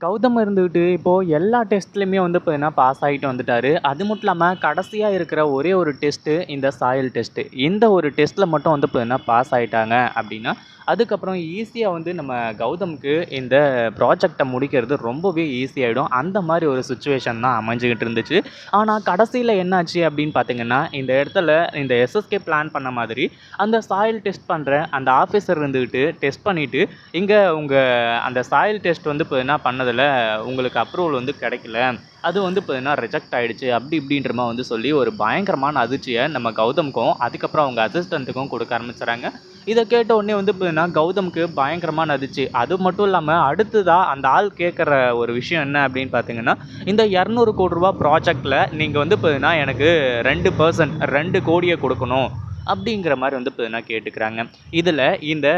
கௌதம் இருந்துக்கிட்டு இப்போது எல்லா டெஸ்ட்லையுமே வந்து பார்த்தீங்கன்னா பாஸ் ஆகிட்டு வந்துட்டாரு. அது மட்டும் இல்லாமல் கடைசியாக இருக்கிற ஒரே ஒரு டெஸ்ட்டு இந்த சாயல் டெஸ்ட்டு இந்த ஒரு டெஸ்ட்டில் மட்டும் வந்து பார்த்தீங்கன்னா பாஸ் ஆகிட்டாங்க அப்படின்னா அதுக்கப்புறம் ஈஸியாக வந்து நம்ம கௌதமுக்கு இந்த ப்ராஜெக்டை முடிக்கிறது ரொம்பவே ஈஸியாகிடும் அந்த மாதிரி ஒரு சுச்சுவேஷன் தான் அமைஞ்சிக்கிட்டு இருந்துச்சு. ஆனால் கடைசியில் என்னாச்சு அப்படின்னு பார்த்தீங்கன்னா இந்த இடத்துல இந்த எஸ்எஸ்கே பிளான் பண்ண மாதிரி அந்த சாயில் டெஸ்ட் பண்ணுற அந்த ஆஃபீஸர் இருந்துக்கிட்டு டெஸ்ட் பண்ணிவிட்டு இங்கே உங்கள் அந்த சாயில் டெஸ்ட் வந்து இப்போ என்ன அதில் உங்களுக்கு அப்ரூவல் வந்து கிடைக்கல. அது வந்து பார்த்தீங்கன்னா ரிஜெக்ட் ஆகிடுச்சு அப்படி இப்படின்ற மாதிரி வந்து சொல்லி ஒரு பயங்கரமான அதிர்ச்சியை நம்ம கௌதம்க்கும் அதுக்கப்புறம் அவங்க அசிஸ்டண்ட்டுக்கும் கொடுக்க ஆரம்பிச்சுறாங்க. இதை கேட்ட உடனே வந்து பார்த்தீங்கன்னா கௌதமுக்கு பயங்கரமான அதிர்ச்சி. அது மட்டும் இல்லாமல் அடுத்ததாக அந்த ஆள் கேட்குற ஒரு விஷயம் என்ன அப்படின்னு பார்த்தீங்கன்னா இந்த இரநூறு கோடி ரூபா ப்ராஜெக்டில் நீங்கள் வந்து பார்த்தீங்கன்னா எனக்கு ரெண்டு பர்சன்ட் ரெண்டு கோடியை கொடுக்கணும். அப்படிங்கிற மாதிரி வந்து பார்த்தீங்கன்னா கேட்டுக்கிறாங்க. இதில் இந்த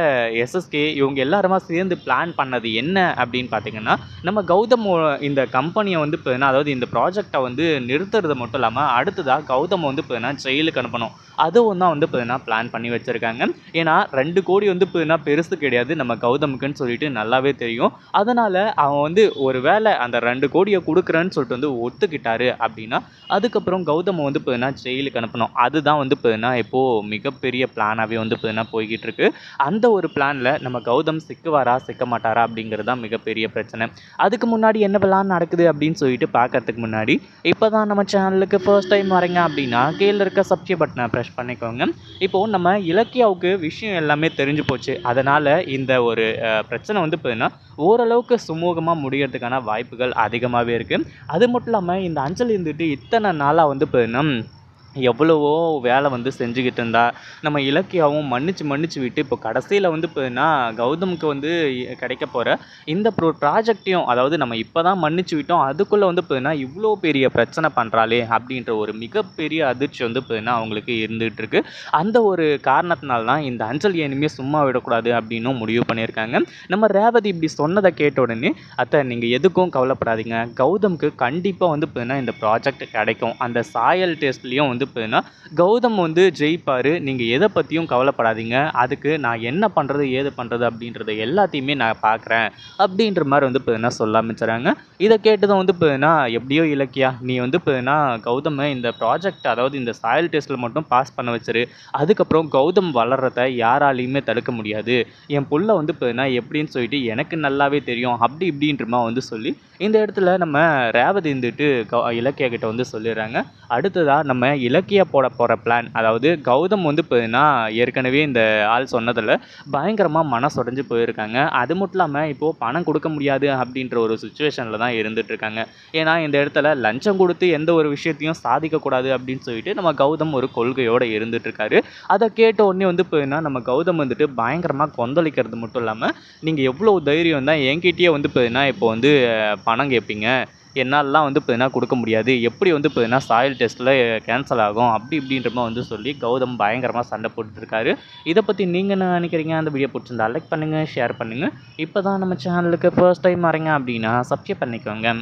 எஸ்எஸ்கே இவங்க எல்லாருமா சேர்ந்து பிளான் பண்ணது என்ன அப்படின்னு பார்த்தீங்கன்னா நம்ம கௌதம் இந்த கம்பெனியை வந்து பார்த்தீங்கன்னா அதாவது இந்த ப்ராஜெக்டை வந்து நிறுத்துறது மட்டும் இல்லாமல் அடுத்ததாக கௌதம் வந்து பார்த்தீங்கன்னா ஜெயிலுக்கு அனுப்பணும். அதுவும் தான் வந்து பார்த்தீங்கன்னா பிளான் பண்ணி வச்சுருக்காங்க. ஏன்னா ரெண்டு கோடி வந்து பார்த்தீங்கன்னா பெருசு கிடையாது நம்ம கௌதமுக்குன்னு சொல்லிட்டு நல்லாவே தெரியும். அதனால் அவன் வந்து ஒரு வேளை அந்த ரெண்டு கோடியை கொடுக்குறேன்னு சொல்லிட்டு வந்து ஒத்துக்கிட்டாரு அப்படின்னா அதுக்கப்புறம் கௌதம் வந்து பார்த்தீங்கன்னா ஜெயிலுக்கு அனுப்பணும். அதுதான் வந்து பார்த்தீங்கன்னா இப்போது மிகப்பெரிய பிளானாகவே வந்து பார்த்தீங்கன்னா போய்கிட்டு இருக்கு அந்த ஒரு பிளானில் நம்ம கௌதம் சிக்குவாரா சிக்க மாட்டாரா அப்படிங்கிறது தான் மிகப்பெரிய பிரச்சனை. அதுக்கு முன்னாடி என்ன பிளான் நடக்குது அப்படின்னு சொல்லிட்டு பார்க்கறதுக்கு முன்னாடி இப்போ தான் நம்ம சேனலுக்கு ஃபர்ஸ்ட் டைம் வரீங்க அப்படின்னா கீழே இருக்க சப்ஸ்கிரைப் பட்டனை ப்ரெஸ் பண்ணிக்கோங்க. இப்போது நம்ம இலக்கியாவுக்கு விஷயம் எல்லாமே தெரிஞ்சு போச்சு. அதனால் இந்த ஒரு பிரச்சனை வந்து பார்த்தீங்கன்னா ஓரளவுக்கு சுமூகமாக முடியறதுக்கான வாய்ப்புகள் அதிகமாகவே இருக்குது அது மட்டும் இல்லாமல் இந்த அஞ்சல் இருந்துட்டு இத்தனை நாளாக வந்து பார்த்தீங்கன்னா எவ்வளவோ வேலை வந்து செஞ்சுக்கிட்டு இருந்தா. நம்ம இலக்கியாவும் மன்னிச்சு மன்னிச்சு விட்டு இப்போ கடைசியில் வந்து பார்த்தீங்கன்னா கௌதமுக்கு வந்து கிடைக்க போகிற இந்த ப்ரோ ப்ராஜெக்டையும் அதாவது நம்ம இப்போ தான் மன்னிச்சு விட்டோம் அதுக்குள்ளே வந்து பார்த்தீங்கன்னா இவ்வளோ பெரிய பிரச்சனை பண்ணுறாளே அப்படின்ற ஒரு மிகப்பெரிய அதிர்ச்சி வந்து இப்போனா அவங்களுக்கு இருந்துகிட்டு இருக்கு அந்த ஒரு காரணத்தினால தான் இந்த அஞ்சலி இனிமேல் சும்மா விடக்கூடாது அப்படின்னும் முடிவு பண்ணியிருக்காங்க. நம்ம ரேவதி இப்படி சொன்னதை கேட்ட உடனே அத்தை நீங்கள் எதுக்கும் கவலைப்படாதீங்க. கௌதமுக்கு கண்டிப்பாக வந்து பார்த்தீங்கன்னா இந்த ப்ராஜெக்ட் கிடைக்கும். அந்த சாயல் டெஸ்ட்லேயும் வந்து பார்த்தீங்கன்னா கௌதம் வந்து ஜெயிப்பார். நீங்கள் எதை பற்றியும் கவலைப்படாதீங்க. அதுக்கு நான் என்ன பண்ணுறது ஏது பண்ணுறது அப்படின்றத எல்லாத்தையுமே நான் பார்க்குறேன் அப்படின்ற மாதிரி வந்து பார்த்தீங்கன்னா சொல்ல ஆரம்பிச்சுறாங்க இதை கேட்டதும் வந்து பார்த்தீங்கன்னா எப்படியோ இலக்கியா நீ வந்து பார்த்தீங்கன்னா கௌதமை இந்த ப்ராஜெக்ட் அதாவது இந்த சாயல் டெஸ்ட்டில் மட்டும் பாஸ் பண்ண வச்சிரு. அதுக்கப்புறம் கௌதம் வளர்கிறத யாராலையுமே தடுக்க முடியாது. என் புள்ள வந்து பார்த்தீங்கன்னா எப்படின்னு சொல்லிட்டு எனக்கு நல்லாவே தெரியும் அப்படி இப்படின்றமா வந்து சொல்லி இந்த இடத்துல நம்ம ரேவதி இருந்துட்டு இலக்கியா கிட்ட வந்து சொல்லிடுறாங்க. அடுத்ததாக நம்ம இலக்கியா போட போகிற பிளான் அதாவது கௌதம் வந்து பார்த்தீங்கன்னா ஏற்கனவே இந்த ஆள் சொன்னதில் பயங்கரமாக மனசுடைஞ்சு போயிருக்காங்க. அது மட்டும் இல்லாமல் இப்போது பணம் கொடுக்க முடியாது அப்படின்ற ஒரு சுச்சுவேஷனில் தான் இருந்துகிட்ருக்காங்க ஏன்னா இந்த இடத்துல லஞ்சம் கொடுத்து எந்த ஒரு விஷயத்தையும் சாதிக்கக்கூடாது அப்படின்னு சொல்லிட்டு நம்ம கௌதம் ஒரு கொள்கையோடு இருந்துகிட்ருக்காரு அதை கேட்ட உடனே வந்து பார்த்தீங்கன்னா நம்ம கௌதம் வந்துட்டு பயங்கரமாக கொந்தளிக்கிறது மட்டும் இல்லாமல் நீங்கள் எவ்வளோ தைரியம் தான் என்கிட்டயே வந்து பார்த்தீங்கன்னா இப்போ வந்து பணம் கேட்பீங்க என்னாலலாம் வந்து இப்போ கொடுக்க முடியாது. எப்படி வந்து இப்போ சாயில் டெஸ்ட்டில் கேன்சல் ஆகும்? அப்படி இப்படின்றமா வந்து சொல்லி கௌதம் பயங்கரமாக சண்டை போட்டுட்டு இதை பற்றி நீங்கள் என்ன நினைக்கிறீங்க? அந்த வீடியோ பிடிச்சிருந்தா லைக் பண்ணுங்கள் ஷேர் பண்ணுங்கள் இப்போ தான் நம்ம சேனலுக்கு ஃபர்ஸ்ட் டைம் வரீங்க அப்படின்னா சப்ஸ்கிரைப் பண்ணிக்கோங்க.